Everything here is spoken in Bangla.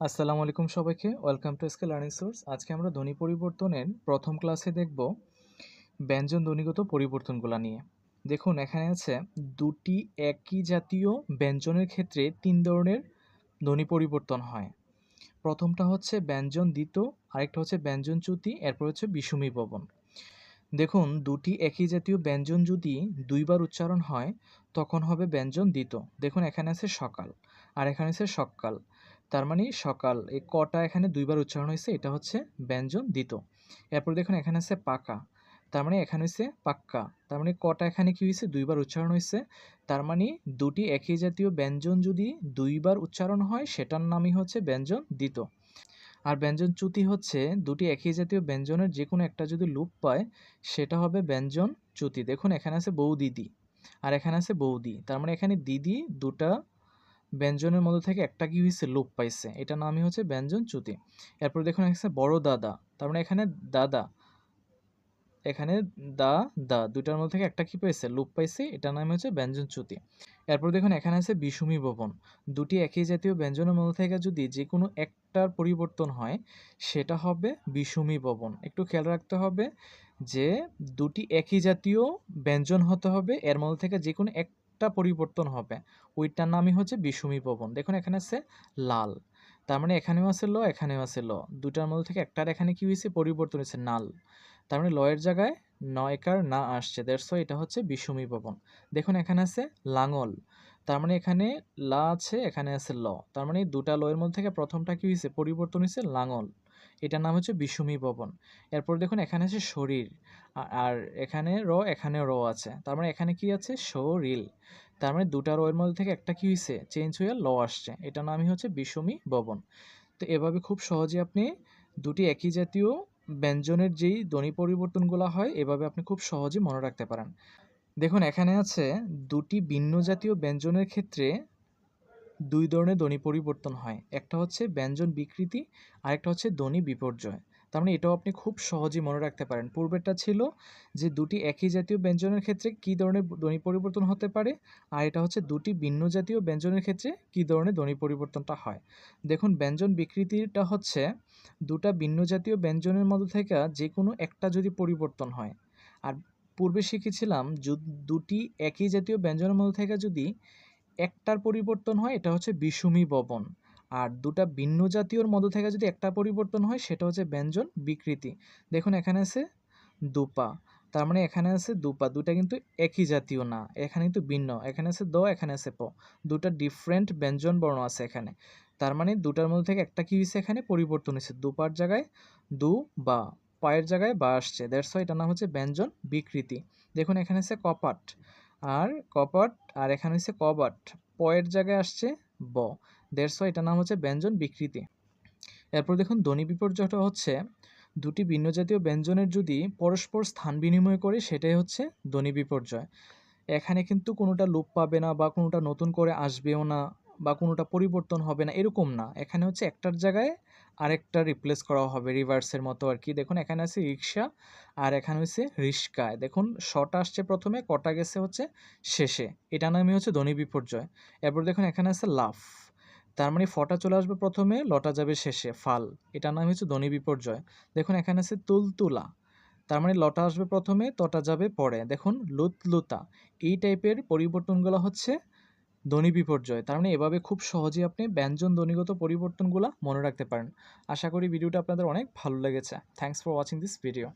আসসালামু আলাইকুম সবাইকে। Welcome to Sky Learning Source আজকে আমরা ধ্বনি পরিবর্তনের প্রথম ক্লাসে দেখব ব্যঞ্জন ধ্বনিগত পরিবর্তনগুলো নিয়ে। দেখুন, এখানে আছে দুটি একই জাতীয় ব্যঞ্জনের ক্ষেত্রে তিন ধরনের ধ্বনি পরিবর্তন হয়। প্রথমটা হচ্ছে ব্যঞ্জন দ্বিত, আরেকটা হচ্ছে ব্যঞ্জন চ্যুতি, এরপর হচ্ছে বিষুমী ভবন। দেখুন, দুটি একই জাতীয় ব্যঞ্জন যদি দুইবার উচ্চারণ হয়, তখন হবে ব্যঞ্জন দ্বিত। দেখুন, এখানে আছে সকাল, আর এখানে আছে সকাল। তার মানে সকাল, এই কটা এখানে দুইবার উচ্চারণ হয়েছে, এটা হচ্ছে ব্যঞ্জন দিত। এরপর দেখুন এখানে আছে পাকা, তার মানে এখানে হচ্ছে পাক্কা, তার মানে কটা এখানে কি হয়েছে? দুইবার উচ্চারণ হয়েছে, তার মানে দুটি একই জাতীয় ব্যঞ্জন যদি দুইবার উচ্চারণ হয়, সেটার নামই হচ্ছে ব্যঞ্জন দিত। আর ব্যঞ্জন চ্যুতি হচ্ছে, দুটি একই জাতীয় ব্যঞ্জনের যে কোনো একটা যদি লুপ পায়, সেটা হবে ব্যঞ্জন চ্যুতি। দেখুন এখানে আছে বউ দিদি আর এখানে আছে বৌদি, তার মানে এখানে দিদি দুটা ব্যঞ্জনের মধ্যে থেকে একটা কি হয়েছে লোপ পাইছে। এটা নামই হচ্ছে ব্যঞ্জন চ্যুতি। এরপর দেখুন, এখানে বড় দাদা। তার মানে এখানে দাদা। এখানে দা দা। দুইটার মধ্যে থেকে একটা কি পাইছে? লোপ পাইছে। এটার নাম হচ্ছে ব্যঞ্জন চ্যুতি। এরপর দেখুন, এখানে আছে বিষুমী ভবন। দুটি একই জাতীয় ব্যঞ্জনের মধ্যে থেকে যদি যে কোনো একটার পরিবর্তন হয়, সেটা হবে বিষুমী ভবন। একটু খেয়াল রাখতে হবে যে দুটি একই জাতীয় ব্যঞ্জন হতে হবে। এর মধ্যে থেকে যে কোনো এক একটা পরিবর্তন হবে। ওইটার নামই হচ্ছে বিষুমী পবন। দেখুন, এখানে আছে লাল। তার মানে এখানেও আছে ল, এখানেও আছে ল। দুটার মধ্যে থেকে একটার এখানে কি হয়েছে? পরিবর্তন হয়েছে, নাল। তার মানে লয়ের জায়গায় নয়কার না আসছে। দেড়শো এটা হচ্ছে বিষুমী পবন। দেখুন, এখানে আছে লাঙল। তার মানে এখানে লা আছে, এখানে আছে ল। তার মানে দুটা লয়ের মধ্যে থেকে প্রথমটা কি হয়েছে? পরিবর্তন হয়েছে, লাঙল। এটার নাম হচ্ছে বিষুমী ভবন। এরপর দেখুন, এখানে আছে শরীর। আর এখানে র এখানে র আছে। তার মানে এখানে কি আছে? শরীর তার মানে দুটা র এর মধ্যে থেকে একটা কি হয়েছে চেঞ্জ হয়ে ল আসছে। এটার নামই হচ্ছে বিষমী ভবন। তো এভাবে খুব সহজে আপনি দুটি একই জাতীয় ব্যঞ্জনের যেই ধ্বনি পরিবর্তনগুলো হয়, এভাবে আপনি খুব সহজে মনে রাখতে পারেন। দেখুন, এখানে আছে দুটি ভিন্ন জাতীয় ব্যঞ্জনের ক্ষেত্রে দুই ধরনের ধ্বনি পরিবর্তন হয়। একটা হচ্ছে ব্যঞ্জন বিকৃতি, আরেকটা হচ্ছে ধ্বনি বিপর্যয়। তার মানে এটাও আপনি খুব সহজেই মনে রাখতে পারেন। পূর্বেরটা ছিল যে দুটি একই জাতীয় ব্যঞ্জনের ক্ষেত্রে কী ধরনের ধ্বনি পরিবর্তন হতে পারে, আর এটা হচ্ছে দুটি ভিন্ন জাতীয় ব্যঞ্জনের ক্ষেত্রে কী ধরনের ধ্বনি পরিবর্তনটা হয়। দেখুন, ব্যঞ্জন বিকৃতিটা হচ্ছে দুটা ভিন্ন জাতীয় ব্যঞ্জনের মধ্যে থেকে যে কোনো একটা যদি পরিবর্তন হয়। আর পূর্বে শিখেছিলাম দুটি একই জাতীয় ব্যঞ্জনের মধ্যে থেকে যদি একটার পরিবর্তন হয়, এটা হচ্ছে বিষুমী ববন। আর দুটা ভিন্ন জাতীয়র মধ্য থেকে যদি একটা পরিবর্তন হয়, সেটা হচ্ছে ব্যঞ্জন বিকৃতি। দেখুন, এখানে আছে দুপা। তার মানে এখানে আছে দুপা। দুটা কিন্তু একই জাতীয় না, এখানে কিন্তু ভিন্ন। এখানে আছে দ, এখানে আছে প। দুটা ডিফারেন্ট ব্যঞ্জন বর্ণ আছে এখানে। তার মানে দুটার মধ্যে থেকে একটা কি হয়েছে এখানে? পরিবর্তন হয়েছে দুপার জায়গায় দু বা, পায়ের জায়গায় বা আসছে। দ্যাটস এটার নাম হচ্ছে ব্যঞ্জন বিকৃতি। দেখুন, এখানে আছে কপাট। আর কপাট, আর এখানে হচ্ছে কবাট। পয়ের জায়গায় আসছে ব। দেড়শো এটার নাম হচ্ছে ব্যঞ্জন বিকৃতি। এরপর দেখুন, ধ্বনি বিপর্যয়টা হচ্ছে দুটি ভিন্ন জাতীয় ব্যঞ্জনের যদি পরস্পর স্থান বিনিময় করে, সেটাই হচ্ছে ধ্বনি বিপর্যয়। এখানে কিন্তু কোনোটা লোপ পাবে না, বা কোনোটা নতুন করে আসবেও না, বা কোনোটা পরিবর্তন হবে না, এরকম না। এখানে হচ্ছে একটার জায়গায় আরেকটা রিপ্লেস করা হবে রিভার্সের মতো আর কি। দেখুন, এখানে আছে রিক্সা আর এখানে হচ্ছে রিস্কায় দেখুন শটা আসছে প্রথমে, কটা গেছে হচ্ছে শেষে। এটা নামে হচ্ছে ধ্বনি বিপর্যয়। এরপর দেখুন, এখানে আছে লাফ। তার মানে ফটা চলে আসবে প্রথমে, লটা যাবে শেষে, ফাল। এটার নাম হচ্ছে ধ্বনি বিপর্যয়। দেখুন, এখানে আছে তুলতুলা। তার মানে লটা আসবে প্রথমে, তটা যাবে পরে। দেখুন, লুতলুতা। এই টাইপের পরিবর্তনগুলো হচ্ছে ধ্বনি বিপর্যয়। তার মানে এভাবে খুব সহজেই আপনি ব্যঞ্জন ধ্বনিগত পরিবর্তনগুলো মনে রাখতে পারেন। আশা করি ভিডিওটা আপনাদের অনেক ভালো লেগেছে। Thanks for watching this video